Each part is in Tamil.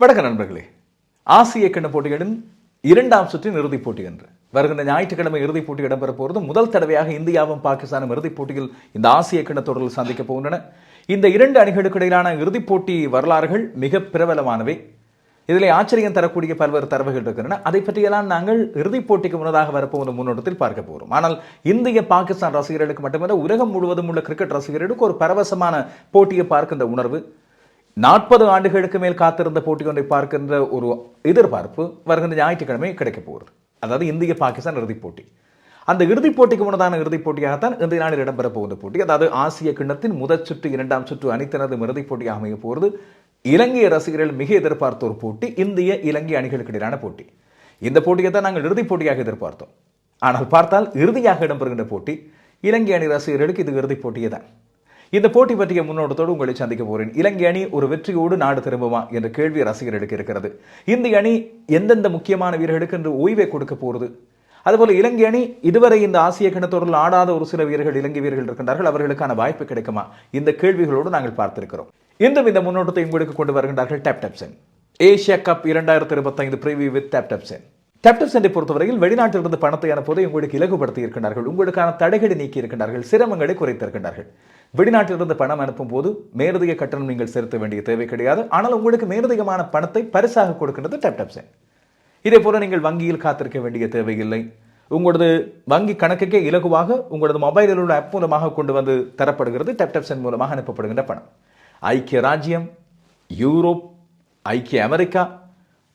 வணக்க நண்பர்களே ஆசிய கிண்ண போட்டிகளின் இரண்டாம் சுற்றின் இறுதிப் போட்டி என்று. வருகின்ற ஞாயிற்றுக்கிழமை இறுதிப் போட்டி இடம்பெற போகிறது முதல் தடவையாக இந்தியாவும் பாகிஸ்தானும் இறுதிப் போட்டியில் இந்த ஆசிய கிண்ண தொடரில் சந்திக்க போகின்றன. இந்த இரண்டு அணிகளுக்கு இடையிலான இறுதிப் போட்டி வரலாறுகள் மிக பிரபலமானவை. இதில் ஆச்சரியம் தரக்கூடிய பல்வேறு தரவுகள் இருக்கின்றன. அதை பற்றியெல்லாம் நாங்கள் இறுதிப் போட்டிக்கு முன்னதாக வரப்போகிற முன்னோட்டத்தில் பார்க்க போகிறோம் ஆனால் இந்திய பாகிஸ்தான் ரசிகர்களுக்கு மட்டுமல்ல உலகம் முழுவதும் உள்ள கிரிக்கெட் ரசிகர்களுக்கு ஒரு பரவசமான போட்டியை பார்க்கின்ற உணர்வு. நாற்பது ஆண்டுகளுக்கு மேல் காத்திருந்த போட்டி ஒன்றை பார்க்கின்ற ஒரு எதிர்பார்ப்பு வருகின்ற ஞாயிற்றுக்கிழமை கிடைக்கப் போகிறது. அதாவது இந்திய பாகிஸ்தான் இறுதிப் போட்டி. அந்த இறுதிப் போட்டிக்கு முன்னதான இறுதிப் போட்டியாகத்தான் இன்றைய நாளில் இடம்பெற போகிற போட்டி. அதாவது ஆசிய கிண்ணத்தின் முதற் சுற்று இரண்டாம் சுற்று அனைத்தினதும் இறுதிப் போட்டியாக அமைய போகிறது. இலங்கை ரசிகர்கள் மிக எதிர்பார்த்த ஒரு போட்டி இந்திய இலங்கை அணிகளுக்கு இடையிலான போட்டி. இந்த போட்டியை தான் நாங்கள் இறுதிப் போட்டியாக எதிர்பார்த்தோம். ஆனால் பார்த்தால் இறுதியாக இடம்பெறுகின்ற போட்டி இலங்கை அணி ரசிகர்களுக்கு இது இறுதிப் போட்டியே தான் இந்த போட்டி பற்றிய முன்னோட்டத்தோடு உங்களை சந்திக்க போகிறேன். இலங்கை அணி ஒரு வெற்றியோடு நாடு திரும்புமா என்ற கேள்வி ரசிகர்களுக்கு இருக்கிறது. இந்திய அணி எந்தெந்த முக்கியமான வீரர்களுக்கு என்று ஓய்வை கொடுக்க போகிறது? அதுபோல இலங்கை அணி இதுவரை இந்த ஆசிய கிணத்தொடரில் ஆடாத ஒரு சில வீரர்கள் இலங்கை வீரர்கள் இருக்கின்றார்கள். அவர்களுக்கான வாய்ப்பு கிடைக்குமா? இந்த கேள்விகளோடு நாங்கள் பார்த்திருக்கிறோம். இன்றும் இந்த முன்னோட்டத்தை உங்களுக்கு கொண்டு வருகின்றார்கள் டேப் டப்சன் ஏஷியா கப் இரண்டாயிரத்தி இருபத்தைந்து பிரிவியூ வித் டேப் டப்சன் டப்டப் சென்னை பொறுத்தவரையில் வெளிநாட்டிலிருந்து பணத்தை அனுப்புவதை உங்களுக்கு இலகுபடுத்தி இருக்கின்றார்கள். உங்களுக்கான தடைகளை நீக்கி இருக்கின்றார்கள். சிரமங்களை குறைத்திருக்கின்றார்கள் வெளிநாட்டிலிருந்து பணம் அனுப்பும் போது மேலதிக கட்டணம் நீங்கள் செலுத்த வேண்டிய தேவை கிடையாது. ஆனால் உங்களுக்கு மேலதிகமான பணத்தை பரிசாக கொடுக்கின்றது டப்டப் சென் இதே போல நீங்கள் வங்கியில் காத்திருக்க வேண்டிய தேவையில்லை. உங்களது வங்கி கணக்குக்கே இலகுவாக உங்களது மொபைலில் உள்ள ஆப் மூலமாக கொண்டு வந்து தரப்படுகிறது டப்டப் சென் மூலமாக அனுப்பப்படுகின்ற பணம். ஐக்கிய ராஜ்யம் யூரோப் ஐக்கிய அமெரிக்கா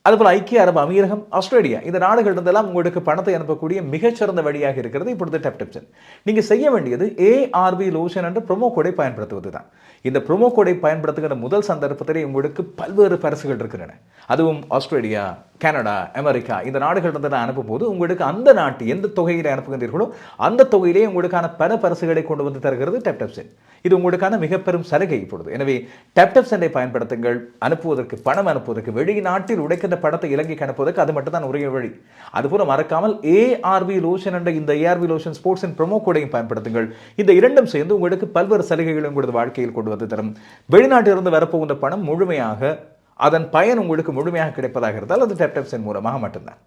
அதுபோல் ஐக்கிய அரபு அமீரகம் ஆஸ்திரேலியா இந்த நாடுகள் இருந்தெல்லாம் உங்களுக்கு பணத்தை அனுப்பக்கூடிய மிகச்சிறந்த வழியாக இருக்கிறது இப்பொழுது டெப் டெப்சன் நீங்கள் செய்ய வேண்டியது ஏஆர்பி லோஷன் என்ற ப்ரோமோ கோடை பயன்படுத்துவது தான். இந்த ப்ரொமோ கோடை பயன்படுத்துகிற முதல் சந்தர்ப்பத்திலே உங்களுக்கு பல்வேறு பரிசுகள் இருக்கின்றன. அதுவும் ஆஸ்திரேலியா கனடா அமெரிக்கா இந்த நாடுகளிலிருந்து நான் அனுப்பும்போது உங்களுக்கு அந்த நாட்டு எந்த தொகையில் அனுப்புகின்றீர்களோ அந்த தொகையிலே உங்களுக்கான பல பரிசுகளை கொண்டு வந்து தருகிறது டெப்டப்சென் இது உங்களுக்கான மிக பெரும் சலுகை இப்பொழுது. எனவே டெப்டப்சென்னை பயன்படுத்துங்கள். அனுப்புவதற்கு பணம் அனுப்புவதற்கு வெளிநாட்டில் உடைக்கின்ற பணத்தை இலங்கைக்கு அனுப்புவதற்கு அது மட்டும் தான் ஒரே வழி. அதுபோல மறக்காமல் ஏஆர்வி லோஷன் என்ற இந்த ஏஆர்வி லோஷன் ஸ்போர்ட்ஸின் ப்ரொமோ கோடையும் பயன்படுத்துங்கள். இந்த இரண்டும் சேர்ந்து உங்களுக்கு பல்வேறு சலுகைகளை உங்களது வாழ்க்கையில் கொண்டு வந்து தரும். வெளிநாட்டிலிருந்து வரப்போகின்ற பணம் முழுமையாக அதன் பயன் உங்களுக்கு முழுமையாக கிடைப்பதாக இருந்தால் அது டெப் டெப்சென் மூலமாக மட்டும்தான்.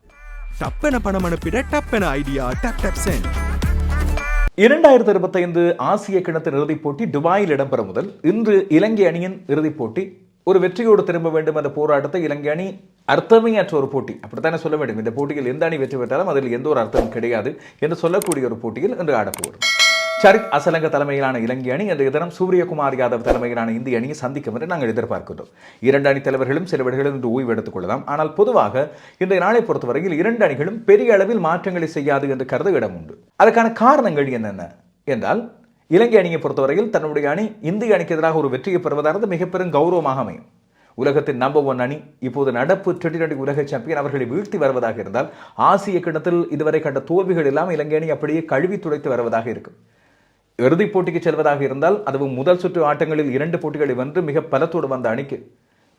டப்பென பணம் அனுப்பிட டப்பென ஐடியா டப் டப் இரண்டாயிரத்தி இருபத்தைந்து ஆசிய கிணத்தின் இறுதிப் போட்டி துபாயில் இடம்பெற முதல் இன்று இலங்கை அணியின் இறுதிப் போட்டி. ஒரு வெற்றியோடு திரும்ப வேண்டும் என்ற போராட்டத்தை இலங்கை அணி அர்த்தமையற்ற ஒரு போட்டி. அப்படித்தானே சொல்ல வேண்டும்? இந்த போட்டியில் எந்த அணி வெற்றி பெற்றாலும் அதில் எந்த ஒரு அர்த்தமும் கிடையாது என்று சொல்லக்கூடிய ஒரு போட்டியில் இன்று ஆடப்போகிறது ஷரித் அசலங்க தலைமையிலான இலங்கை அணி இன்றைய தினம் சூரியகுமார் யாதவ் தலைமையிலான இந்திய அணியை சந்திக்கும் என்று நாங்கள் எதிர்பார்க்கிறோம். இரண்டு அணி தலைவர்களும் சில வேளைகளில் இன்று ஓய்வு எடுத்துக் கொள்ளலாம். ஆனால் பொதுவாக இன்றைய நாளை பொறுத்தவரையில் இரண்டு அணிகளும் பெரிய அளவில் மாற்றங்களை செய்யாது என்று கருத இடம் உண்டு. அதற்கான காரணங்கள் என்னென்ன? என்றால் இலங்கை அணியை பொறுத்தவரையில் தன்னுடைய அணி இந்திய அணிக்கு எதிராக ஒரு வெற்றியை பெறுவதானது மிக பெரும் கௌரவமாக அமையும். உலகத்தின் நம்பர் ஒன் அணி இப்போது நடப்பு டுவெண்டி டுவெண்டி உலக சாம்பியன் அவர்களை வீழ்த்தி வருவதாக இருந்தால் ஆசிய கிண்ணத்தில் இதுவரை கண்ட தோல்விகள் எல்லாம் இலங்கை அணி அப்படியே கழுவி துடைத்து வருவதாக இருக்கும். இறுதிப் போட்டிக்கு செல்வதாக இருந்தால் அதுவும் முதல் சுற்று ஆட்டங்களில் இரண்டு போட்டிகளை வென்று மிக பலத்தோடு வந்த அணிக்கு.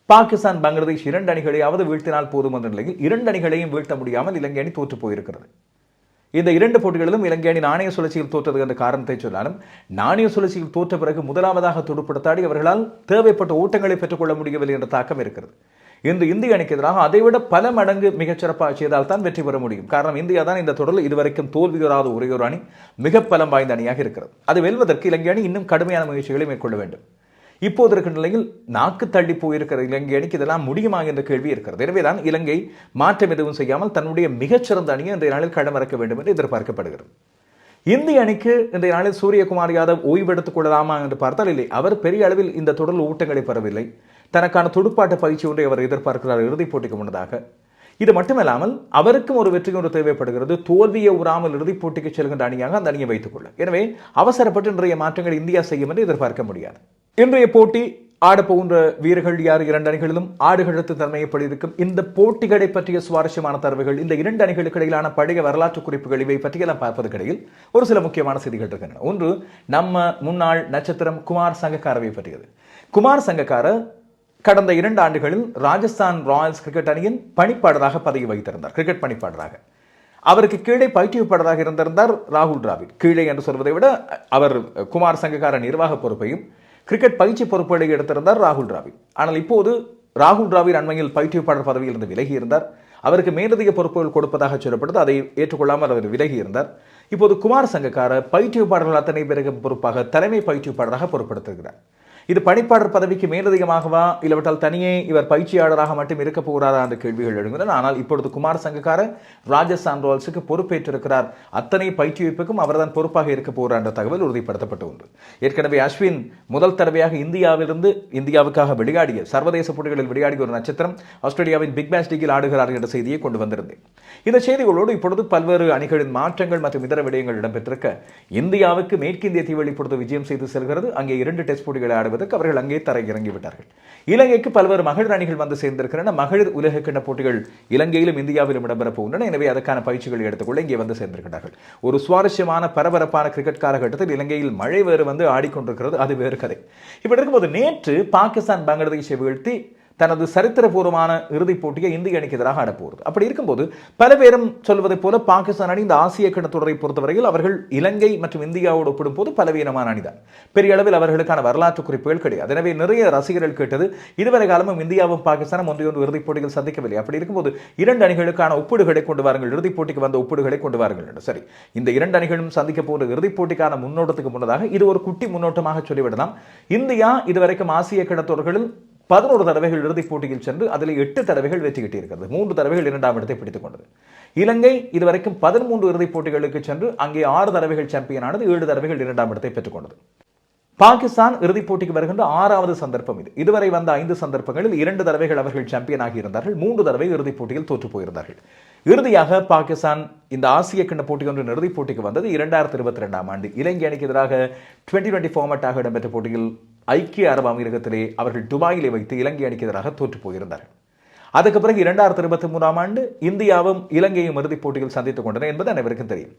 பாகிஸ்தான் பங்களாதேஷ் இரண்டு அணிகளையாவது வீழ்த்தினால் போதும் என்ற நிலையில் இரண்டு அணிகளையும் வீழ்த்த முடியாமல் இலங்கை அணி தோற்று போயிருக்கிறது. இந்த இரண்டு போட்டிகளிலும் இலங்கை அணி நாணய சுழற்சியில் தோற்றது என்ற காரணத்தை சொன்னாலும் நாணய சுழற்சியில் தோற்ற பிறகு முதலாவதாக துடுப்படுத்தாடி அவர்களால் தேவைப்பட்ட ஓட்டங்களை பெற்றுக்கொள்ள முடியவில்லை என்ற தாக்கம் இருக்கிறது. இன்று இந்திய அணிக்கு எதிராக அதைவிட பல மடங்கு மிகச்சிறப்பாக செய்தால் தான் வெற்றி பெற முடியும். காரணம் இந்தியா தான் இந்த தொடரில் இதுவரைக்கும் தோல்வியுறாத ஒரே ஒரு அணி மிக பலம் வாய்ந்த அணியாக இருக்கிறது. அது வெல்வதற்கு இலங்கை அணி இன்னும் கடுமையான முயற்சிகளை மேற்கொள்ள வேண்டும். இப்போது இருக்கிற நிலையில் நாக்கு தள்ளி போயிருக்கிற இலங்கை அணிக்கு இதெல்லாம் முடியுமா என்ற கேள்வி இருக்கிறது. எனவேதான் இலங்கை மாற்றம் எதுவும் செய்யாமல் தன்னுடைய மிகச்சிறந்த அணியை இன்றைய நாளில் களமிறக்க வேண்டும் என்று எதிர்பார்க்கப்படுகிறது. இந்திய அணிக்கு இன்றைய நாளில் சூரியகுமார் யாதவ் ஓய்வெடுத்துக் கொள்ளலாமா என்று பார்த்தால் இல்லை. அவர் பெரிய அளவில் இந்த தொடர் ஊட்டங்களை பெறவில்லை. தனக்கான துடுப்பாட்ட பயிற்சி ஒன்றை அவர் எதிர்பார்க்கிறார் இறுதிப் போட்டிக்கு முன்னதாக. இது மட்டுமல்லாமல் அவருக்கும் ஒரு வெற்றி ஒன்று தேவைப்படுகிறது. தோல்வியை உறாமல் இறுதிப் போட்டிக்கு செல்கின்ற அணியாக அந்த அணியை வைத்துக் கொள்ள. எனவே அவசரப்பட்டு இன்றைய மாற்றங்கள் இந்தியா செய்யும் என்று எதிர்பார்க்க முடியாது. இன்றைய போட்டி ஆடப்போகின்ற வீரர்கள் யார்? இரண்டு அணிகளிலும் ஆடுகளத்து தன்மையப்படி இருக்கும்? இந்த போட்டிகளை பற்றிய சுவாரஸ்யமான தரவுகள் இந்த இரண்டு அணிகளுக்கு இடையிலான பழைய வரலாற்று குறிப்புகள் இவை பற்றியெல்லாம் பார்ப்பதற்கிடையில் ஒரு சில முக்கியமான செய்திகள் இருக்கின்றன. ஒன்று நம்ம முன்னாள் நட்சத்திரம் குமார் சங்கக்காரவை பற்றியது. குமார் சங்கக்கார கடந்த இரண்டு ஆண்டுகளில் ராஜஸ்தான் ராயல்ஸ் கிரிக்கெட் அணியின் பணிப்பாளராக பதவி வகித்திருந்தார். கிரிக்கெட் பணிப்பாளராக. அவருக்கு கீழே பயிற்றுவிப்பாளராக இருந்திருந்தார் ராகுல் டிராவிட். கீழே என்று சொல்வதை விட அவர் குமார் சங்ககார நிர்வாக பொறுப்பையும் கிரிக்கெட் பயிற்சி பொறுப்புகளை எடுத்திருந்தார் ராகுல் டிராவிட். ஆனால் இப்போது ராகுல் டிராவிட் அண்மையில் பயிற்றுவிப்பாளர் பதவியிலிருந்து விலகி இருந்தார் அவருக்கு மேலதிக பொறுப்புகள் கொடுப்பதாக சொல்லப்பட்டது. அதை ஏற்றுக்கொள்ளாமல் அவர் விலகி இருந்தார் இப்போது குமார் சங்கக்கார பயிற்றுவிப்பாளர்கள் அத்தனை பேருக்கு பொறுப்பாக தலைமை பயிற்றுவிப்பாளராக பொறுப்படுத்திருக்கிறார். இது பணிப்பாளர் பதவிக்கு மேலதிகமாகவா? இல்லாவிட்டால் தனியே இவர் பயிற்சியாளராக மட்டும் இருக்க போகிறாரா என்ற கேள்விகள் எழுகின்றன. ஆனால் இப்பொழுது குமார் சங்கக்கார ராஜஸ்தான் ராயல்ஸுக்கு பொறுப்பேற்றிருக்கிறார். அத்தனை பயிற்றுவிப்புக்கும் அவர்தான் பொறுப்பாக இருக்க போகிறார் என்ற தகவல் உறுதிப்படுத்தப்பட்டு உண்டு ஏற்கனவே அஸ்வின் முதல் தடவையாக இந்தியாவிலிருந்து இந்தியாவுக்காக விளையாடிய சர்வதேச போட்டிகளில் விளையாடிய ஒரு நட்சத்திரம் ஆஸ்திரேலியாவின் பிக் பேஷ் லீகில் ஆடுகிறார் என்ற செய்தியை கொண்டு வந்திருந்தேன். இந்த செய்திகளோடு இப்பொழுது பல்வேறு அணிகளின் மாற்றங்கள் மற்றும் இதர விடயங்கள் இடம்பெற்றிருக்க இந்தியாவுக்கு மேற்கிந்திய தீவில் இப்பொழுது விஜயம் செய்து செல்கிறது. அங்கே இரண்டு டெஸ்ட் போட்டிகளை ஆடுவதற்கு அவர்கள் அங்கே தரை விட்டார்கள் இலங்கைக்கு பல்வேறு மகளிர் அணிகள் வந்து சேர்ந்திருக்கின்றன. மகளிர் உலக கிண்ண போட்டிகள் இலங்கையிலும் இந்தியாவிலும் இடம்பெறப் போகின்றன. எனவே அதற்கான பயிற்சிகளை எடுத்துக்கொள்ள இங்கே வந்து சேர்ந்திருக்கிறார்கள். ஒரு சுவாரஸ்யமான பரபரப்பான கிரிக்கெட் காலகட்டத்தில் இலங்கையில் மழை வேறு வந்து ஆடிக்கொண்டிருக்கிறது. அது வேறு கதை. இப்படி இருக்கும்போது நேற்று பாகிஸ்தான் பங்களாதேஷை வீழ்த்தி தனது சரித்திரபூர்வமான இறுதிப் போட்டியை இந்திய அணிக்கு எதிராக ஆடப்போகிறது அப்படி இருக்கும்போது பல பேரும் சொல்வதைப் போல பாகிஸ்தான் அணி இந்த ஆசிய கிண்ண தொடரை பொறுத்தவரையில் அவர்கள் இலங்கை மற்றும் இந்தியாவோடு ஒப்பிடும்போது பலவீனமான அணிதான். பெரிய அளவில் அவர்களுக்கான வரலாற்று குறிப்புகள் கிடையாது. எனவே நிறைய ரசிகர்கள் கேட்டது இதுவரை காலமும் இந்தியாவும் பாகிஸ்தானும் ஒன்றையொன்று இறுதிப் போட்டியில் சந்திக்கவில்லை. அப்படி இருக்கும்போது இரண்டு அணிகளுக்கான ஒப்பீடுகளை கொண்டு வாருங்கள் இறுதிப் போட்டிக்கு வந்த ஒப்பீடுகளை கொண்டு வாருங்கள் என்று. சரி இந்த இரண்டு அணிகளும் சந்திக்க போகிற இறுதிப் போட்டிக்கான முன்னோட்டத்துக்கு முன்னதாக இது ஒரு குட்டி முன்னோட்டமாக சொல்லிவிடலாம். இந்தியா இதுவரைக்கும் ஆசிய கிணத்தோர்களில் பதினோரு தடவைகள் இறுதிப் போட்டியில் சென்று அதில் எட்டு தடவைகள் வெற்றி கிட்டியிருக்கிறது. மூன்று தடவைகள் இரண்டாம் இடத்தை பிடித்துக் கொண்டது. இலங்கை இதுவரைக்கும் பதிமூன்று இறுதிப் போட்டிகளுக்கு சென்று அங்கே ஆறு தடவைகள் சாம்பியனானது ஏழு தடவைகள் இரண்டாம் இடத்தை பெற்றுக்கொண்டது பாகிஸ்தான் இறுதிப் போட்டிக்கு வருகின்ற ஆறாவது சந்தர்ப்பம் இது. இதுவரை வந்த ஐந்து சந்தர்ப்பங்களில் இரண்டு தடவைகள் அவர்கள் சாம்பியன் ஆகியிருந்தார்கள் மூன்று தடவை இறுதிப் போட்டியில் தோற்று போயிருந்தார்கள். இறுதியாக பாகிஸ்தான் இந்த ஆசிய கிண்ண போட்டி ஒன்று இறுதிப் போட்டிக்கு வந்தது இரண்டாயிரத்தி இருபத்தி ரெண்டாம் ஆண்டு. இலங்கை அணிக்கு எதிராக டுவெண்ட்டி டுவெண்ட்டி ஃபார்மட்டாக இடம்பெற்ற போட்டியில் ஐக்கிய அரபு அமீரகத்திலே அவர்கள் துபாயிலே வைத்து இலங்கை அணிக்கு எதிராக தோற்று போயிருந்தார்கள் அதுக்கு பிறகு இரண்டாயிரத்தி இருபத்தி மூணாம் ஆண்டு இந்தியாவும் இலங்கையும் இறுதிப் போட்டியில் சந்தித்துக் கொண்டன என்பது அனைவருக்கும் தெரியும்.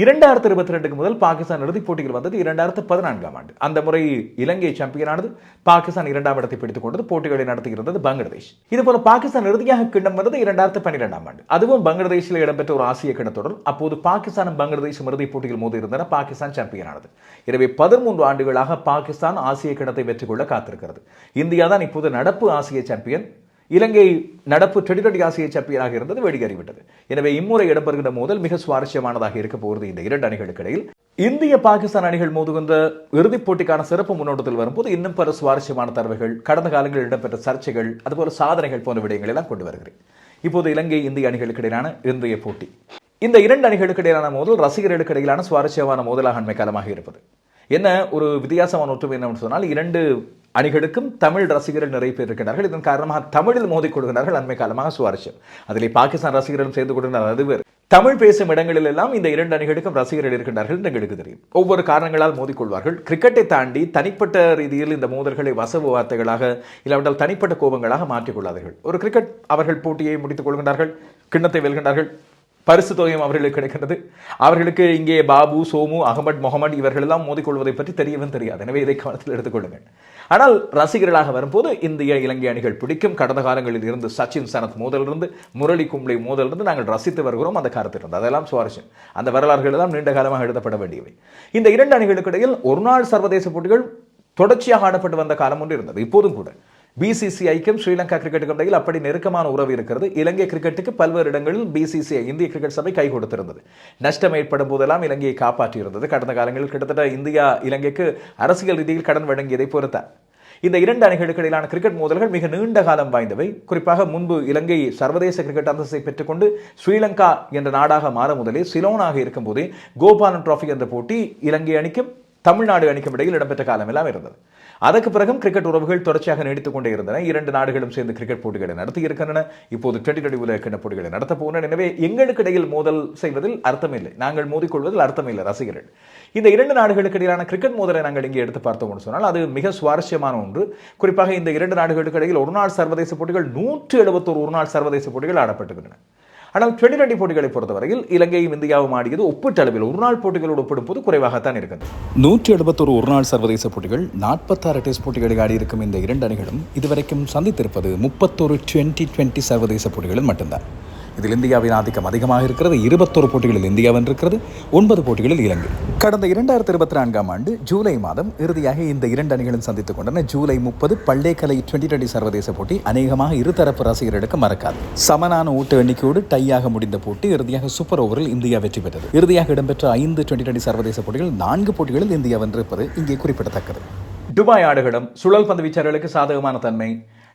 இரண்டாயிரத்தி இருபத்தி ரெண்டுக்கு முதல் பாகிஸ்தான் இறுதிப் போட்டிகள் வந்தது இரண்டாயிரத்து பதினான்காம் ஆண்டு. அந்த முறை இலங்கை சாம்பியனானது பாகிஸ்தான் இரண்டாம் இடத்தை பிடித்துக் கொண்டது போட்டிகளை நடத்தியிருந்தது பங்களாதேஷ். இதுபோல பாகிஸ்தான் இறுதியாக கிண்ணம் வந்தது இரண்டாயிரத்து பன்னிரெண்டாம் ஆண்டு. அதுவும் பங்களாதேஷில் இடம்பெற்ற ஒரு ஆசிய கிண்ணத்தொடர் அப்போது பாகிஸ்தானும் பங்களாதேஷும் இறுதிப் போட்டியில் மோதி இருந்தன பாகிஸ்தான் சாம்பியனானது. எனவே பதிமூன்று ஆண்டுகளாக பாகிஸ்தான் ஆசிய கிண்ணத்தை வெற்றி கொள்ள காத்திருக்கிறது. இந்தியா தான் இப்போது நடப்பு ஆசிய சாம்பியன். இலங்கை நடப்பு டுவெண்டி டுவெண்டி ஆசிய சாம்பியனாக இருந்தது வெடிகறிவிட்டது எனவே இம்முறை இடம்பெறுகின்ற மோதல் மிக சுவாரஸ்யமானதாக இருக்க போகிறது இந்த இரண்டு அணிகளுக்கு இடையில். இந்திய பாகிஸ்தான் அணிகள் மோதுகின்ற இறுதிப் போட்டிக்கான சிறப்பு முன்னோட்டத்தில் வரும்போது இன்னும் பல சுவாரஸ்யமான தரவுகள் கடந்த காலங்களில் இடம்பெற்ற சர்ச்சைகள் அதுபோல சாதனைகள் போன்ற விடயங்களை எல்லாம் கொண்டு வருகிறேன் இப்போது இலங்கை இந்திய அணிகளுக்கு இடையிலான இன்றைய போட்டி. இந்த இரண்டு அணிகளுக்கு இடையிலான மோதல் ரசிகர்களுக்கு இடையிலான சுவாரஸ்யமான மோதலாக அண்மை காலமாக இருப்பது. என்ன ஒரு வித்தியாசமான ஒற்றுமை என்னவென்று சொன்னால் இரண்டு அணிகளுக்கும் தமிழ் ரசிகர்கள் நிறைய பேர் இருக்கிறார்கள் இதன் காரணமாக தமிழில் மோதி கொள்கிறார்கள் அண்மை காலமாக சுவாரஸ்யம். அதில் பாகிஸ்தான் ரசிகர்களும் சேர்ந்து கொடுக்கிறார் அதுவே தமிழ் பேசும் இடங்களில் எல்லாம் இந்த இரண்டு அணிகளுக்கும் ரசிகர்கள் இருக்கின்றார்கள் என்று எங்களுக்கு தெரியும். ஒவ்வொரு காரணங்களால் மோதிக்கொள்வார்கள் கிரிக்கெட்டை தாண்டி தனிப்பட்ட ரீதியில் இந்த மோதல்களை வசவு வார்த்தைகளாக இல்லாவிட்டால் தனிப்பட்ட கோபங்களாக மாற்றிக்கொள்ளாதீர்கள் ஒரு கிரிக்கெட் அவர்கள் போட்டியை முடித்துக் கொள்கின்றார்கள் கிண்ணத்தை வெல்கின்றார்கள். பரிசு தொகையும் அவர்களுக்கு கிடைக்கின்றது. அவர்களுக்கு இங்கே பாபு சோமு அகமது முகமது இவர்களெல்லாம் மோதிக்கொள்வதை பற்றி தெரியவும் தெரியாது. எனவே இதை கவனத்தில் எடுத்துக்கொள்ளுங்கள். ஆனால் ரசிகர்களாக வரும்போது இந்திய இலங்கை அணிகள் பிடிக்கும். கடந்த காலங்களில் இருந்து சச்சின் சனத் மோதலிருந்து முரளி கும்ளி மோதலிருந்து நாங்கள் ரசித்து வருகிறோம். அந்த காலத்தில் இருந்து அதெல்லாம் சுவாரஸ்யம். அந்த வரலாறுகள் எல்லாம் நீண்ட காலமாக எழுதப்பட வேண்டியவை. இந்த இரண்டு அணிகளுக்கு இடையில் ஒரு நாள் சர்வதேச போட்டிகள் தொடர்ச்சியாக ஆடப்பட்டு வந்த காலம் ஒன்று இருந்தது. இப்போதும் கூட. பிசிசிஐக்கும் ஸ்ரீலங்கா கிரிக்கெட்டுக்கும் இடையில் அப்படி நெருக்கமான உறவு இருக்கிறது. இலங்கை கிரிக்கெட்டுக்கு பல்வேறு இடங்களில் பிசிசிஐ இந்திய கிரிக்கெட் சபை கை கொடுத்திருந்தது. நஷ்டம் ஏற்படும் போதெல்லாம் இலங்கையை காப்பாற்றியிருந்தது. கடந்த காலங்களில் கிட்டத்தட்ட இந்தியா இலங்கைக்கு அரசியல் ரீதியில் கடன் வழங்கியதை பொறுத்த. இந்த இரண்டு அணிகளுக்கு இடையிலான கிரிக்கெட் மோதல்கள் மிக நீண்ட காலம் வாய்ந்தவை. குறிப்பாக முன்பு இலங்கை சர்வதேச கிரிக்கெட் அந்தஸ்தை பெற்றுக்கொண்டு ஸ்ரீலங்கா என்ற நாடாக மாற முதலே சிலோனாக இருக்கும்போதே கோபாலன் டிராஃபி என்ற போட்டி இலங்கை அணிக்கும் தமிழ்நாடு அணிக்கும் இடையில் இடம்பெற்ற காலம் எல்லாம் இருந்தது. அதற்கு பிறகும் கிரிக்கெட் உறவுகள் தொடர்ச்சியாக நீடித்துக் கொண்டே இருந்தன. இரண்டு நாடுகளும் சேர்ந்து கிரிக்கெட் போட்டிகளை நடத்தி இருக்கின்றன. இப்போது டுவெண்டி டுவெண்டி உலக போட்டிகளை நடத்த போகின்றன எனவே எங்களுக்கு இடையில் மோதல் செய்வதில் அர்த்தமில்லை. நாங்கள் மோதிக்கொள்வதில் அர்த்தமில்லை ரசிகர்கள். இந்த இரண்டு நாடுகளுக்கு இடையிலான கிரிக்கெட் மோதலை நாங்கள் இங்கே எடுத்து பார்த்தோம் சொன்னால் அது மிக சுவாரஸ்யமான ஒன்று. குறிப்பாக இந்த இரண்டு நாடுகளுக்கு இடையில் ஒரு நாள் சர்வதேச போட்டிகள் நூற்று எழுபத்தோரு ஒரு நாள் சர்வதேச போட்டிகள் ஆடப்பட்டுகின்றன. ஆனால் டுவெண்டி டுவெண்டி போட்டிகளை பொறுத்தவரையில் இலங்கையும் இந்தியாவும் ஆடியது ஒப்பீட்டளவில் ஒரு நாள் போட்டிகளோடு ஒப்பிடும்போது குறைவாகத்தான் இருக்கிறது நூற்றி எழுபத்தொரு ஒரு நாள் சர்வதேச போட்டிகள் நாற்பத்தாறு டெஸ்ட் போட்டிகளை ஆடியிருக்கும் இந்த இரண்டு அணிகளும் இதுவரைக்கும் சந்தித்திருப்பது முப்பத்தொரு டுவெண்ட்டி டுவெண்ட்டி சர்வதேச போட்டிகளில் மட்டும்தான். இதில் இந்தியாவின் ஆதிக்கம் அதிகமாக இருக்கிறது. இருபத்தொரு போட்டிகளில் இந்தியா வென்றிருக்கிறது. ஒன்பது போட்டிகளில் இலங்கை. கடந்த இரண்டாயிரத்தி இருபத்தி நான்காம் ஆண்டு ஜூலை மாதம் இறுதியாக இந்த இரண்டு அணிகளும் சந்தித்துக் கொண்டன ஜூலை முப்பது பள்ளேக்கலை டுவெண்டி டுவெண்டி சர்வதேச போட்டி அநேகமாக இருதரப்பு ரசிகர்களுக்கு மறக்காது. சமனான ஓட்டு எண்ணிக்கையோடு டையாக முடிந்த போட்டி இறுதியாக சூப்பர் ஓவரில் இந்தியா வெற்றி பெற்றது. இறுதியாக இடம்பெற்ற ஐந்து டுவெண்டி டுவெண்டி சர்வதேச போட்டிகள் நான்கு போட்டிகளில் இந்தியா வென்றிருப்பது இங்கே குறிப்பிடத்தக்கது. துபாய் ஆடுகளம் சுழல் பந்து வீச்சர்களுக்கு சாதகமான தன்மை.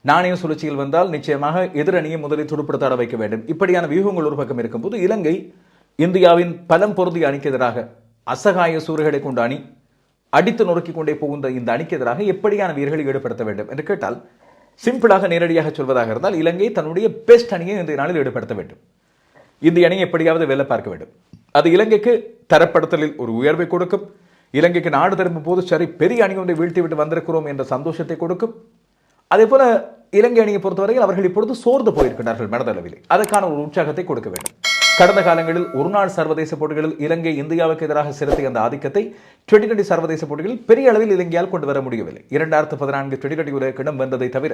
நாணய சுழற்சியில் வந்தால் நிச்சயமாக எதிரணியை முதலில் துடுப்படுத்தாட வைக்க வேண்டும். இப்படியான வியூகங்கள் ஒரு பக்கம் இருக்கும்போது இலங்கை இந்தியாவின் பலம் பொருந்திய அணிக்கு எதிராக அசகாய சூறுகளை கொண்ட அணி அடித்து நொறுக்கிக் கொண்டே புகுந்த இந்த அணிக்கு எதிராக எப்படியான வீரர்களை ஈடுபடுத்த வேண்டும் என்று கேட்டால் சிம்பிளாக நேரடியாக சொல்வதாக இருந்தால் இலங்கை தன்னுடைய பெஸ்ட் அணியை இந்த நாளில் ஈடுபடுத்த வேண்டும். இந்த அணியை எப்படியாவது வேலை பார்க்க வேண்டும். அது இலங்கைக்கு தரப்படுத்தலில் ஒரு உயர்வை கொடுக்கும். இலங்கைக்கு நாடு திரும்பும் போது சரி பெரிய அணி ஒன்றை வீழ்த்திவிட்டு வந்திருக்கிறோம் என்ற சந்தோஷத்தை கொடுக்கும். அதே போல இலங்கை அணியை பொறுத்தவரையில் அவர்கள் இப்பொழுது சோர்ந்து போயிருக்கிறார்கள் மனதளவில். அதற்கான ஒரு உற்சாகத்தை கொடுக்க வேண்டும். கடந்த காலங்களில் ஒருநாள் சர்வதேச போட்டிகளில் இலங்கை இந்தியாவுக்கு எதிராக செலுத்திய அந்த ஆதிக்கத்தை டுவெண்டி டுவெண்டி சர்வதேச போட்டிகளில் பெரிய அளவில் இலங்கையால் கொண்டு வர முடியவில்லை. இரண்டாயிரத்து பதினான்கு டுவெண்டி டுவெண்டி உலகிடம் வந்ததை தவிர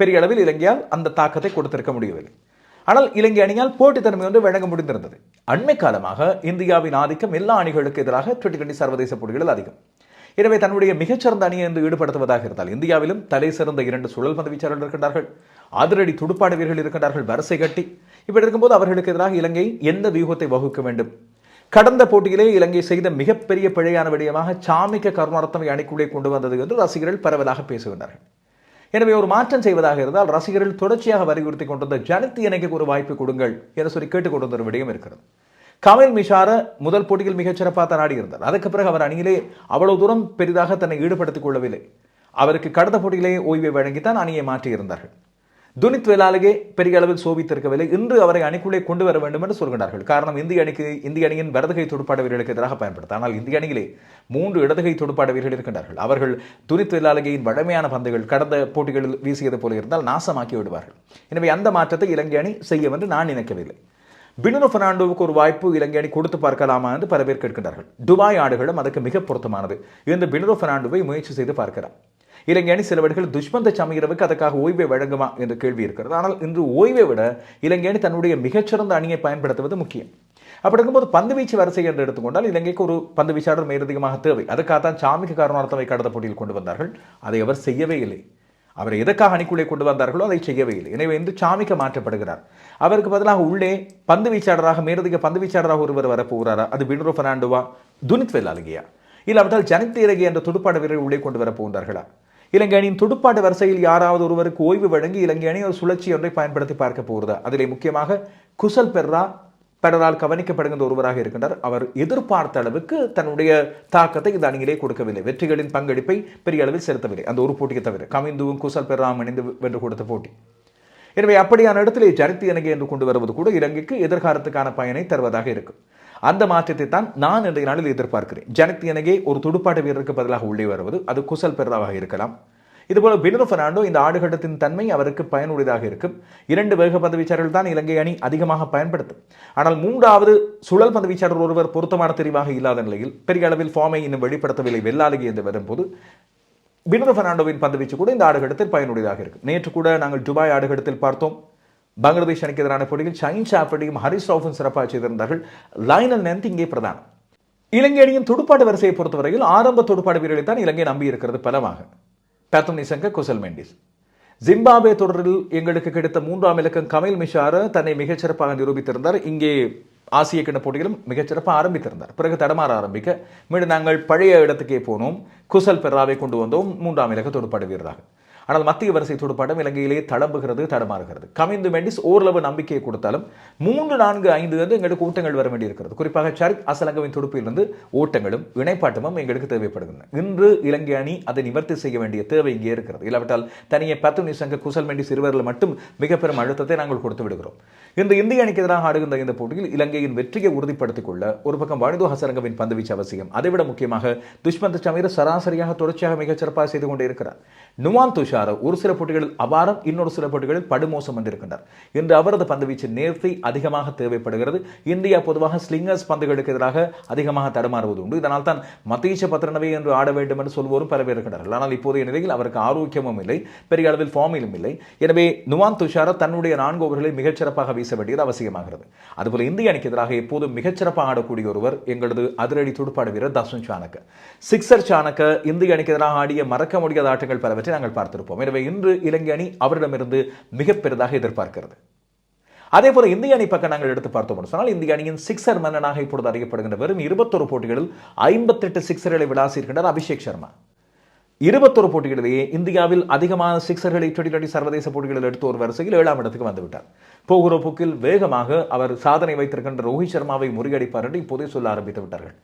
பெரிய அளவில் இலங்கையால் அந்த தாக்கத்தை கொடுத்திருக்க முடியவில்லை. ஆனால் இலங்கை அணியால் போட்டித்தன்மை ஒன்று வழங்க முடிந்திருந்தது. அண்மை காலமாக இந்தியாவின் ஆதிக்கம் எல்லா அணிகளுக்கு எதிராக டுவெண்டி டுவெண்டி சர்வதேச போட்டிகளில் அதிகம். எனவே தன்னுடைய மிகச்சிறந்த அணியை என்று ஈடுபடுத்துவதாக இருந்தால் இந்தியாவிலும் தலை சிறந்த இரண்டு சுழல் பந்து வீச்சாளர்கள் இருக்கின்றார்கள். அதிரடி துடுப்பாடு வீரர்கள் இருக்கின்றார்கள். வரிசை கட்டி. இப்படி இருக்கும்போது அவர்களுக்கு எதிராக இலங்கை எந்த வியூகத்தை வகுக்க வேண்டும்? கடந்த போட்டியிலே இலங்கை செய்த மிகப்பெரிய பிழையான விடயமாக சாமிக்க கருணாரத்தமை அணிக்குள்ளே கொண்டு வந்தது என்று ரசிகர்கள் பரவலாக பேசுகின்றார்கள். எனவே ஒரு மாற்றம் செய்வதாக இருந்தால் ரசிகர்கள் தொடர்ச்சியாக வலியுறுத்தி கொண்டிருந்த ஜனத்தி எனக்கு ஒரு வாய்ப்பு கொடுங்கள் என சொல்லி கேட்டுக் கொண்டிருந்த விடயம் இருக்கிறது. கமல் மிஷார முதல் போட்டியில் மிகச் சிறப்பாக தான் ஆடியிருந்தார் அதுக்கு பிறகு அவர் அணியிலே அவ்வளவு தூரம் பெரிதாக தன்னை ஈடுபடுத்திக் கொள்ளவில்லை. அவருக்கு கடந்த போட்டியிலேயே ஓய்வை வழங்கித்தான் அணியை மாற்றியிருந்தார்கள். துனித் வேளாலேயே பெரிய அளவில் சோபித்திருக்கவில்லை. இன்று அவரை அணிக்குள்ளே கொண்டு வர வேண்டும் என்று சொல்கிறார்கள். காரணம் இந்திய அணிக்கு இந்திய அணியின் வலதுகை துடுப்பாட வீரர்களுக்கு எதிராக பயன்படுத்த ஆனால் இந்திய அணியிலே மூன்று இடதுகை துடுப்பாட வீரர்கள் இருக்கின்றார்கள். அவர்கள் துனித் வேளாலேயின் வழமையான பந்துகள் கடந்த போட்டிகளில் வீசியது போல இருந்தால் நாசமாக்கி விடுவார்கள். எனவே அந்த மாற்றத்தை இலங்கை அணி செய்யும் என்று நான் நினைக்கவில்லை. பினுனு பெர்னாண்டோவுக்கு ஒரு வாய்ப்பு இலங்கை அணி கொடுத்து பார்க்கலாமா என்று பல பேர் கேட்கின்றார்கள். துபாய் ஆடுகளும் அதுக்கு மிக பொருத்தமானது. இந்த பினுனு பெர்னாண்டோவை முயற்சி செய்து பார்க்கிறார் இலங்கை அணி சில வேளைகள் துஷ்மந்த சமீரவுக்கு அதற்காக ஓய்வை வழங்குமா என்ற கேள்வி இருக்கிறது. ஆனால் இன்று ஓய்வை விட இலங்கை அணி தன்னுடைய மிகச்சிறந்த அணியை பயன்படுத்துவது முக்கியம். அப்படி இருக்கும்போது பந்து வீச்சு வரிசை என்று எடுத்துக்கொண்டால் இலங்கைக்கு ஒரு பந்து வீச்சாளர் மேலதிகமாக தேவை. அதுக்காகத்தான் சாமிக்கு காரணார்த்தவை கடந்த போட்டியில் கொண்டு வந்தார்கள். அதை அவர் செய்யவே இல்லை. அவர் எதற்காக அணிக்குள்ளே கொண்டு வந்தார்களோ அதை செய்யவே இல்லை. எனவே வந்து சாமிக்க மாற்றப்படுகிறார். அவருக்கு பதிலாக உள்ளே பந்து வீச்சாளராக மேலதிக பந்து வீச்சாளராக ஒருவர் வரப்போகிறாரா அது பினரோ பெர்னாண்டோவா? துனித் வெல்லாலுகியா இல்லாவிட்டால் ஜனித் இறகி என்ற துடுப்பாட வீரர் உள்ளே கொண்டு வரப்போகிறார்களா இலங்கை அணியின் துடுப்பாட்ட வரிசையில் யாராவது ஒருவருக்கு ஓய்வு வழங்கி இலங்கை அணி ஒரு சுழற்சி ஒன்றை பயன்படுத்தி பார்க்க போகிறதா? அதிலே முக்கியமாக குசல் பெர்ரா பலரால் கவனிக்கப்படுகின்ற ஒருவராக இருக்கின்றார். அவர் எதிர்பார்த்த அளவுக்கு தன்னுடைய தாக்கத்தை இந்த அணியிலே கொடுக்கவில்லை. வெற்றிகளின் பங்களிப்பை பெரிய அளவில் செலுத்தவில்லை. அந்த ஒரு போட்டியை தவிர கவிந்துவும் குசல் பெர்ராம் இணைந்து வென்று கொடுத்த போட்டி. எனவே அப்படியான இடத்திலே ஜனித் இணங்கை என்று கொண்டு வருவது கூட இலங்கைக்கு எதிர்காலத்துக்கான பயனை தருவதாக இருக்கும் அந்த மாற்றத்தை தான் நான் இன்றைய நாளில் எதிர்பார்க்கிறேன். ஜனித் எனகே ஒரு துடுப்பாட்ட வீரருக்கு பதிலாக உள்ளே வருவது. அது குசல் பெர்ராவாக இருக்கலாம். இதுபோல பினோ பெர்னாண்டோ இந்த ஆடுகட்டத்தின் தன்மை அவருக்கு பயனுடையதாக இருக்கும். இரண்டு வேக பந்து தான் இலங்கை அணி அதிகமாக பயன்படுத்தும். ஆனால் மூன்றாவது சுழல் பந்து ஒருவர் பொருத்தமான தெரிவாக இல்லாத நிலையில் பெரிய அளவில் ஃபார்மை இன்னும் வெளிப்படுத்தவில்லை. வெள்ளாலகி என்று வரும்போது பினோ பெர்னாண்டோவின் பந்துவீச்சு கூட இந்த ஆடுகட்டத்தில் பயனுடையதாக இருக்கும். நேற்று கூட நாங்கள் துபாய் ஆடுகட்டத்தில் பார்த்தோம். பங்களாதேஷ் அணிக்கு எதிரான போட்டியில் ஷைன் ஷாஃபடியும் ஹரிஸ் ராஃபும் சிறப்பாக செய்திருந்தார்கள். லைனல் நென்த் இங்கே பிரதானம். இலங்கை அணியின் துடுப்பாடு வரிசையை பொறுத்தவரையில் ஆரம்ப துடுப்பாடு வீரர்களை தான் இலங்கை நம்பி இருக்கிறது பலமாக. பேத்தம் சங்க குசல் மெண்டிஸ். ஜிம்பாபே தொடரில் எங்களுக்கு கிடைத்த மூன்றாம் இலக்கம் கமல் மிஷார தன்னை மிகச்சிறப்பாக நிரூபித்திருந்தார். இங்கே ஆசிய கிண போட்டிகளும் மிகச்சிறப்பாக ஆரம்பித்திருந்தார். பிறகு தடமாற ஆரம்பிக்க மீண்டும் நாங்கள் பழைய இடத்துக்கே போனோம். குசல் பெர்ராவை கொண்டு வந்தோம். மூன்றாம் இலக்கத்தோடு படுவீர்களாக வீரராக. ஆனால் மத்திய வரிசை துடுப்பாட்டம் இலங்கையிலே தடம்புகிறது தடமாறுகிறது. கமிந்து மெண்டிஸ் ஓரளவு நம்பிக்கையை கொடுத்தாலும் மூன்று நான்கு ஐந்து வந்து எங்களுக்கு ஓட்டங்கள் வர வேண்டியிருக்கிறது. குறிப்பாக சரித் அசலங்கவின் துடுப்பிலிருந்து ஓட்டங்களும் இணைப்பாட்டமும் எங்களுக்கு தேவைப்படுகின்றன. இன்று இலங்கை அணி அதை நிவர்த்தி செய்ய வேண்டிய தேவை இங்கே இருக்கிறது. இல்லாவிட்டால் தனியே பத்து நிசங்க குசல் மெண்டிஸ் இருவரில் மட்டும் மிக பெரும் அழுத்தத்தை நாங்கள் கொடுத்து விடுகிறோம். இந்த இந்திய அணிக்கு எதிராக ஆடுகின்ற இந்த போட்டியில் இலங்கையின் வெற்றியை உறுதிப்படுத்திக் கொள்ள ஒரு பக்கம் வாணிதோ ஹசரங்கவின் பந்துவீச்சு அவசியம். அதைவிட முக்கியமாக துஷ்மந்த் சமீர் சராசரியாக தொடர்ச்சியாக மிகச்சிறப்பாக செய்து கொண்டே இருக்கிறார் நுவான் துஷா துஷார ஒரு சில போட்டிகளில் அபாரம் இன்னொரு சில போட்டிகளில் படுமோசம் வந்திருக்கின்றார் இன்று அவரது பந்துவீச்சு நேர்த்தி அதிகமாக தேவைப்படுகிறது. இந்தியா பொதுவாக ஸ்லிங்கர்ஸ் பந்துகளுக்கு எதிராக அதிகமாக தடுமாறுவது உண்டு. இதனால் தான் மத்தீஷ பத்ரனவே என்று ஆட வேண்டும் என்று சொல்வோரும் பல பேர் இருக்கிறார்கள். ஆனால் இப்போதைய நிலையில் அவருக்கு ஆரோக்கியமும் இல்லை பெரிய அளவில் ஃபார்மிலும் இல்லை. எனவே நுவான் துஷாரா தன்னுடைய நான்கு ஓவர்களை மிகச்சிறப்பாக வீச வேண்டியது அவசியமாகிறது. அதுபோல இந்திய அணிக்கு எதிராக எப்போதும் மிகச்சிறப்பாக ஆடக்கூடிய ஒருவர் எங்களது அதிரடி துடுப்பாடு வீரர் தசுன் சாணக்க. சிக்ஸர் சாணக்க இந்திய அணிக்கு எதிராக ஆடிய மறக்க முடியாத ஆட்டங்கள் பலவற்றை நாங்கள் பார்த்திருப்போம். எனவே இன்று இலங்கை அணி அவரிடமிருந்து மிக பெரிதாக எதிர்பார்க்கிறது. அதே போல இந்திய அணி பக்கம் நாங்கள் எடுத்து பார்த்தோம் சொன்னால் இந்திய அணியின் சிக்ஸர் மன்னனாக இப்பொழுது அறியப்படுகின்ற வெறும் இருபத்தொரு போட்டிகளில் ஐம்பத்தெட்டு சிக்ஸர்களை விளாசியிருக்கின்றார் அபிஷேக் சர்மா. இருபத்தொரு போட்டிகளிலேயே இந்தியாவில் அதிகமான சிக்ஸர்களை டுவெண்டி டுவெண்டி சர்வதேச போட்டிகளில் எடுத்து ஒரு வரிசையில் ஏழாம் இடத்துக்கு வந்துவிட்டார். போகிற போக்கில் வேகமாக அவர் சாதனை வைத்திருக்கின்ற ரோஹித் சர்மாவை முறியடிப்பார் என்று இப்போதே சொல்ல ஆரம்பித்து விட்டார்கள்.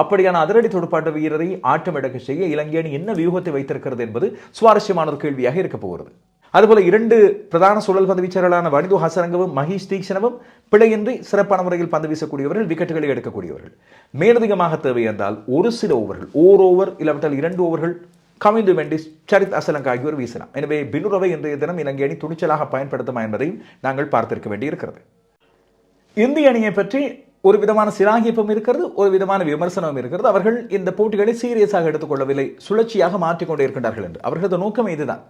அப்படியான அதிரடி துடுப்பாட்ட வீரரை ஆட்டம் எடுக்க செய்ய இலங்கை அணி என்ன வியூகத்தை வைத்திருக்கிறது என்பது சுவாரஸ்யமான ஒரு கேள்வியாக இருக்க போகிறது. அதுபோல இரண்டு பிரதான சுழல் பந்து வீச்சர்களான வனிது ஹசரங்கவும் மஹீஷ் தீக்ஷணவும் பிழையின்றி சிறப்பான முறையில் பந்து வீசக்கூடியவர்கள் விக்கெட்டுகளை எடுக்கக்கூடியவர்கள். மேலதிகமாக தேவை என்றால் ஒரு சில ஓவர்கள் ஓர் ஓவர் இல்லாவிட்டால் இரண்டு ஓவர்கள் கவிந்து மெண்டிஸ் சரித் அசலங்க ஆகியோர் வீசலாம். எனவே பினுரவை இன்றைய தினம் இலங்கை அணி துணிச்சலாக பயன்படுத்துமா என்பதையும் நாங்கள் பார்த்திருக்க வேண்டியிருக்கிறது. இந்திய அணியை பற்றி ஒரு விதமான சிராகிப்பம் இருக்கிறது ஒரு விதமான விமர்சனமும் இருக்கிறது. அவர்கள் இந்த போட்டிகளை சீரியஸாக எடுத்துக்கொள்ளவில்லை சுழற்சியாக மாற்றிக்கொண்டே இருக்கின்றார்கள் என்று. அவர்களது நோக்கம் இதுதான்.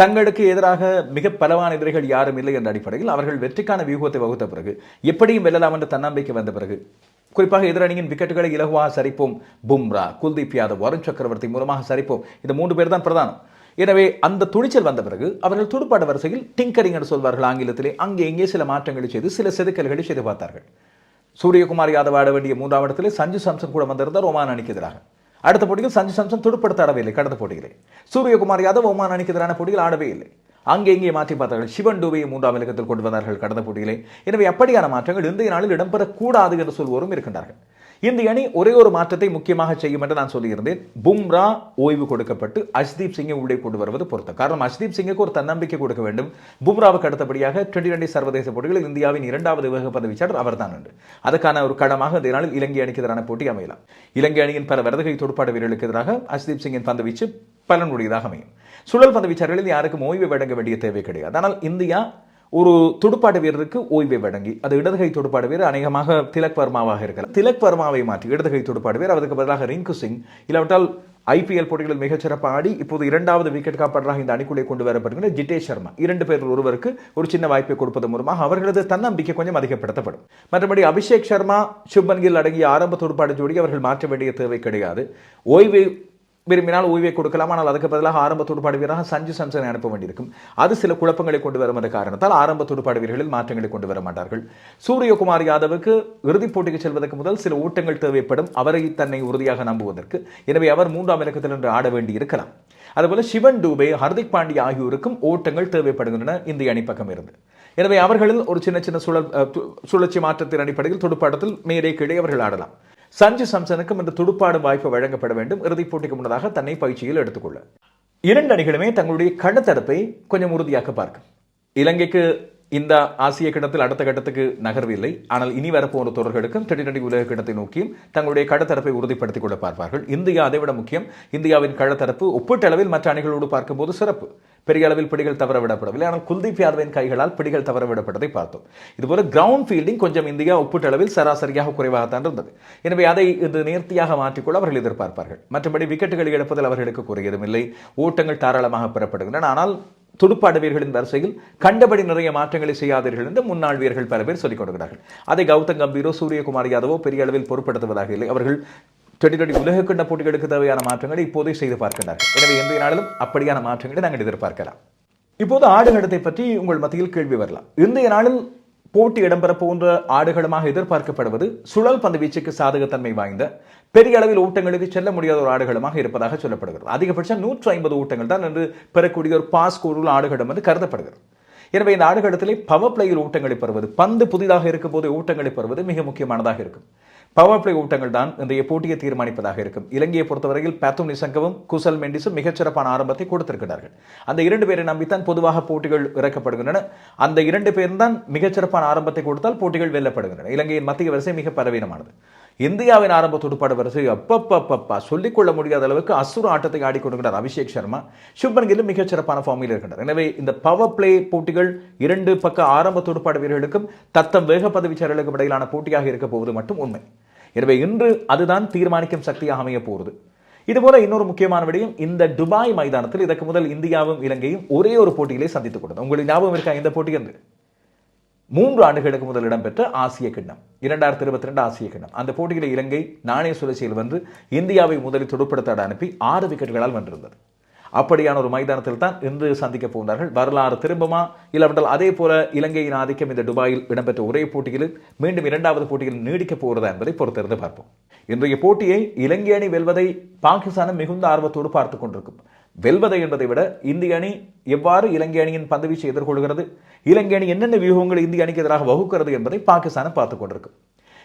தங்களுக்கு எதிராக மிக பலவான எதிரிகள் யாரும் இல்லை என்ற அடிப்படையில் அவர்கள் வெற்றிக்கான வியூகத்தை வகுத்த பிறகு எப்படியும் வெல்லலாம் என்ற தன்னம்பிக்கை வந்த பிறகு குறிப்பாக எதிரணியின் விக்கெட்டுகளை இலகுவாக சரிப்போம். பும்ரா குல்தீப் யாதவ் வருண் சக்கரவர்த்தி மூலமாக சரிப்போம். இந்த மூன்று பேர் தான் பிரதானம். எனவே அந்த துணிச்சல் வந்த பிறகு அவர்கள் துடுப்பாட்ட வரிசையில் டிங்கரிங் என்று சொல்வார்கள் ஆங்கிலத்திலே. அங்கே இங்கே சில மாற்றங்களை செய்து சில செதுக்கல்களை செய்து பார்த்தார்கள். சூரியகுமார் யாதவ் ஆட வேண்டிய மூன்றாம் இடத்துல சஞ்சு சாம்சன் கூட வந்திருந்தார் ஒமான் அணிக்கு எதிராக அடுத்த போட்டியில் சஞ்சு சாம்சன் துடுப்படுத்த ஆடவே இல்லை கடந்த போட்டியிலே. சூரியகுமார் யாதவ் ஒமான் அணிக்கு எதிரான போட்டியில் ஆடவே இல்லை. அங்கே இங்கே மாற்றி பார்த்தார்கள். சிவன் டூபையை மூன்றாம் இலக்கத்தில் கொண்டு வந்தார்கள் கடந்த போட்டியிலே. எனவே அப்படியான மாற்றங்கள் இந்திய நாளில் இடம்பெறக்கூடாது என்று சொல்வோரும் இருக்கின்றார்கள். இந்திய அணி ஒரே ஒரு மாற்றத்தை முக்கியமாக செய்யும் என்று நான் சொல்லியிருந்தேன். பும்ரா ஓய்வு கொடுக்கப்பட்டு அஷ்தீப் சிங்கை உள்ளே கொண்டு வருவது பொருத்தம். காரணம் அஷ்தீப் சிங்குக்கு ஒரு தன்னம்பிக்கை கொடுக்க வேண்டும். பும்ராவுக்கு அடுத்தபடியாக டுவெண்டி டுவெண்டி சர்வதேச போட்டிகளில் இந்தியாவின் இரண்டாவது வேகப்பந்து வீச்சாளர் அவர்தான் உண்டு. அதுக்கான ஒரு கடமாக இந்த நாளில் இலங்கை அணிக்கு எதிரான போட்டி அமையலாம். இலங்கை அணியின் பல வரதுகை தொடுப்பாடு வீரர்களுக்கு எதிராக அஷ்தீப் சிங்கின் பந்து வீச்சு பலனுடையதாக அமையும். சுழல் பந்து வீச்சாளர்களில் யாருக்கும் ஓய்வு வழங்க வேண்டிய தேவை கிடையாது. ஆனால் இந்தியா ஒரு துடுப்பாட்ட வீரருக்கு ஓய்வை வழங்கி அது இடதுகை துடுப்பாட்ட வீரர் அநேகமாக திலக் வர்மாவாக இருக்கலாம். திலக் வர்மாவை மாற்றி இடதுகை துடுப்பாட்ட வீரர் அதுக்கு பதிலாக ரிங்கு சிங். இல்லாவிட்டால் ஐபிஎல் போட்டிகளில் மிகச்சிறப்பாக ஆடி இப்போது இரண்டாவது விக்கெட் காப்பாளராக இந்த அணிக்குள்ளே கொண்டு வரப்படுகிற ஜிதேஷ் சர்மா. இரண்டு பேர் ஒருவருக்கு ஒரு சின்ன வாய்ப்பை கொடுப்பது மூலமாக அவர்களது தன்னம்பிக்கை கொஞ்சம் அதிகப்படுத்தப்படும். மற்றபடி அபிஷேக் சர்மா சுப்மன் கில் அடங்கிய ஆரம்ப துடுப்பாடு ஜோடி அவர்கள் மாற்ற வேண்டிய தேவை கிடையாது. ஓய்வு விரும்பினால் ஓய்வை கொடுக்கலாம். ஆனால் அதுக்கு பதிலாக ஆரம்ப துடுப்பாடு வீரராக சஞ்சு சாம்சனை அனுப்ப வேண்டியிருக்கும். அது சில குழப்பங்களை கொண்டு வரும் என்ற காரணத்தால் ஆரம்ப துடுப்பாடு வீரர்களில் மாற்றங்களை கொண்டு வர மாட்டார்கள். சூரியகுமார் யாதவுக்கு இறுதிப் போட்டிக்கு செல்வதற்கு முதல் சில ஊட்டங்கள் தேவைப்படும். அவரை தன்னை உறுதியாக நம்புவதற்கு. எனவே அவர் மூன்றாம் இலக்கத்தில் என்று ஆட வேண்டி இருக்கலாம் அதுபோல சிவன் டூபே ஹர்திக் பாண்டியா ஆகியோருக்கும் ஓட்டங்கள் தேவைப்படுகின்றன இந்திய அணி பக்கம் இருந்து. எனவே அவர்களில் ஒரு சின்ன சின்ன சுழல் சுழற்சி மாற்றத்தின் அடிப்படையில் துடுப்பாட்டத்தில் மேலே கீழே அவர்கள் ஆடலாம். சஞ்சு சாம்சனுக்கும் இந்த துடுப்பாடும் வாய்ப்பு வழங்கப்பட வேண்டும். இறுதிப் போட்டிக்கு முன்னதாக தன்னை பயிற்சியில் எடுத்துக்கொள்ள. இரண்டு அணிகளுமே தங்களுடைய கடத்தரப்பை கொஞ்சம் உறுதியாக்க பார்க்கும். இலங்கைக்கு இந்த ஆசிய கிடத்தில் அடுத்த கட்டத்துக்கு நகர்வில்லை. ஆனால் இனி வரப்போன்ற தொடர்களுக்கும் திடீரடி உலக கிடத்தை நோக்கியும் தங்களுடைய கடத்தரப்பை உறுதிப்படுத்திக் கொள்ள பார்ப்பார்கள். இந்தியா அதைவிட முக்கியம். இந்தியாவின் கடத்தரப்பு ஒப்பீட்டளவில் மற்ற அணிகளோடு பார்க்கும்போது சிறப்பு. பெரிய அளவில் பிடிகள் தவறவிடப்படவில்லை. ஆனால் குல்தீப் யாதவின் கைகளால் பிடிகள் தவறவிடப்பட்டதை பார்த்தோம். இதுபோல கிரவுண்ட் ஃபீல்டிங் கொஞ்சம் இந்தியா ஒப்பீட்டளவில் சராசரியாக குறைவாகத்தான் இருந்தது. எனவே அதை இது நேர்த்தியாக மாற்றிக்கொள்ள அவர்கள் எதிர்பார்ப்பார்கள். மற்றபடி விக்கெட்டுகளை எடுப்பதில் அவர்களுக்கு குறையதும் இல்லை. ஓட்டங்கள் தாராளமாக பெறப்படுகின்றன. ஆனால் துடுப்பாட வீரர்களின் வரிசையில் கண்டபடி நிறைய மாற்றங்களை செய்யாதீர்கள் என்று முன்னாள் வீரர்கள் பல பேர் சொல்லிக் கொடுக்கிறார்கள் அதை கௌதம் கம்பீரோ சூரியகுமார் யாதவோ பெரிய அளவில் பொருட்படுத்துவதாக இல்லை. அவர்கள் டுவெண்டி டுவெண்டி உலகக்கிண்ண போட்டிகளுக்கு தேவையான மாற்றங்களை இப்போதே செய்து பார்க்கிறார்கள் எனவே எந்த நாளிலும் அப்படியான மாற்றங்களை நாங்கள் எதிர்பார்க்கலாம். இப்போது ஆடுகளத்தை பற்றி உங்கள் மத்தியில் கேள்வி வரலாம். இன்றைய நாளில் போட்டி இடம்பெற போன்ற ஆடுகளமாக எதிர்பார்க்கப்படுவது சுழல் பந்து வீச்சுக்கு சாதகத்தன்மை வாய்ந்த பெரிய அளவில் ஊட்டங்களுக்கு செல்ல முடியாத ஒரு ஆடுகளமாக இருப்பதாக சொல்லப்படுகிறது. அதிகபட்சம் நூற்று ஐம்பது ஊட்டங்கள் தான் என்று பெறக்கூடிய ஒரு பாஸ் கூறுள்ள ஆடுகளம் என்று கருதப்படுகிறது. எனவே இந்த ஆடுகளத்திலே பவர் பிளேயில் ஊட்டங்களை பெறுவது பந்து புதிதாக இருக்கும் போது ஊட்டங்களை பெறுவது மிக முக்கியமானதாக இருக்கும். பவர் பிளே ஊட்டங்கள் தான் இன்றைய போட்டியை தீர்மானிப்பதாக இருக்கும். இலங்கையை பொறுத்தவரையில் பேத்தும் நிசங்கவும் குசல் மெண்டிஸும் மிகச்சிறப்பான ஆரம்பத்தை கொடுத்திருக்கிறார்கள். அந்த இரண்டு பேரை நம்பித்தான் பொதுவாக போட்டிகள் இறக்கப்படுகின்றன. அந்த இரண்டு பேரும் தான் மிகச்சிறப்பான ஆரம்பத்தை கொடுத்தால் போட்டிகள் வெல்லப்படுகின்றன. இலங்கையின் மத்திய வரிசை மிக பலவீனமானது. இந்தியாவின் ஆரம்ப துடுப்பாட வரிசை அப்பப்பப்பப்பா சொல்லிக்கொள்ள முடியாத அளவுக்கு அசுர ஆட்டத்தை ஆடிக்கொண்டிருக்கிறார் அபிஷேக் சர்மா. சுப்மன் கில்லும் மிகச் சிறப்பான ஃபார்மில் இருக்கின்றார். எனவே இந்த பவர் பிளே போட்டிகள் இரண்டு பக்க ஆரம்ப துடுப்பாட வீரர்களுக்கும் தத்தம் வேக பதவி சேரலுக்கும் இடையிலான போட்டியாக இருக்க போவது மட்டும் உண்மை. எனவே இன்று அதுதான் தீர்மானிக்கும் சக்தியாக அமைய போகிறது. இதுபோல இன்னொரு முக்கியமான விடயம் இந்த துபாய் மைதானத்தில் இதற்கு முதல் இந்தியாவும் இலங்கையும் ஒரே ஒரு போட்டியிலே சந்தித்துக் கொண்டது உங்களுக்கு ஞாபகம் இருக்கா இந்த போட்டி என்று? மூன்று ஆண்டுகளுக்கு முதல் இடம்பெற்ற ஆசிய கிண்ணம். இரண்டாயிரத்தி இருபத்தி ரெண்டு ஆசிய கிண்ணம். அந்த போட்டியில் இலங்கை நாணய சுழற்சியில் வந்து இந்தியாவை முதலில் துடுப்படுத்தாட அனுப்பி ஆறு விக்கெட்டுகளால் வென்றிருந்தது. அப்படியான ஒரு மைதானத்தில் தான் இன்று சந்திக்க போகிறார்கள். வரலாறு திரும்புமா? இல்லாவிட்டால் அதே போல இலங்கையின் ஆதிக்கம் இந்த துபாயில் இடம்பெற்ற ஒரே போட்டியில் மீண்டும் இரண்டாவது போட்டியில் நீடிக்கப் போகிறதா என்பதை பொறுத்திருந்து பார்ப்போம். இன்றைய போட்டியை இலங்கை அணி வெல்வதை பாகிஸ்தானும் மிகுந்த ஆர்வத்தோடு பார்த்துக் கொண்டிருக்கும். வெல்வதை என்பதை விட இந்திய அணி எவ்வாறு இலங்கை அணியின் பந்துவீச்சை எதிர்கொள்கிறது? இலங்கை அணி என்னென்ன வியூகங்களை இந்திய அணிக்கு எதிராக வகுக்கிறது என்பதை பாகிஸ்தானை பார்த்துக் கொண்டிருக்கும்.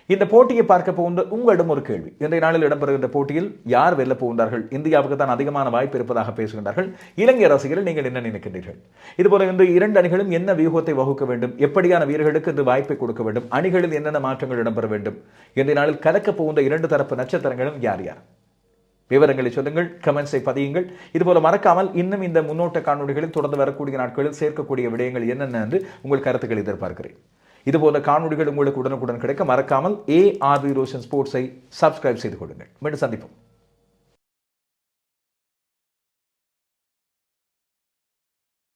இந்த போட்டியை பார்க்க போகின்ற உங்களிடம் ஒரு கேள்வி. இன்றைய நாளில் இடம்பெறுகின்ற போட்டியில் யார் வெல்ல போகின்றார்கள்? இந்தியாவுக்கு தான் அதிகமான வாய்ப்பு இருப்பதாக பேசுகின்றார்கள். இலங்கை ரசிகர்கள் நீங்கள் என்ன நினைக்கின்றீர்கள்? இதுபோல இந்த இரண்டு அணிகளும் என்ன வியூகத்தை வகுக்க வேண்டும்? எப்படியான வீரர்களுக்கு இந்த வாய்ப்பை கொடுக்க வேண்டும்? அணிகளில் என்னென்ன மாற்றங்கள் இடம்பெற வேண்டும்? இன்றைய நாளில் கலக்கப் போகின்ற இரண்டு தரப்பு நட்சத்திரங்களும் யார் யார்? விவரங்களை சொல்லுங்கள் கமெண்ட்ஸை பதியுங்கள். இதுபோல மறக்காமல் இன்னும் இந்த முன்னோட்ட காணொலிகளில் தொடர்ந்து வரக்கூடிய நாட்களில் சேர்க்கக்கூடிய விடயங்கள் என்னென்ன என்று உங்கள் கருத்துக்களை எதிர்பார்க்கிறேன். இதுபோல காணொலிகள் உங்களுக்கு உடனுக்குடன் கிடைக்க மறக்காமல் ஏ ஆர் ரோஷன் ஸ்போர்ட்ஸை சப்ஸ்கிரைப் செய்து கொள்ளுங்கள். மீண்டும் சந்திப்போம்.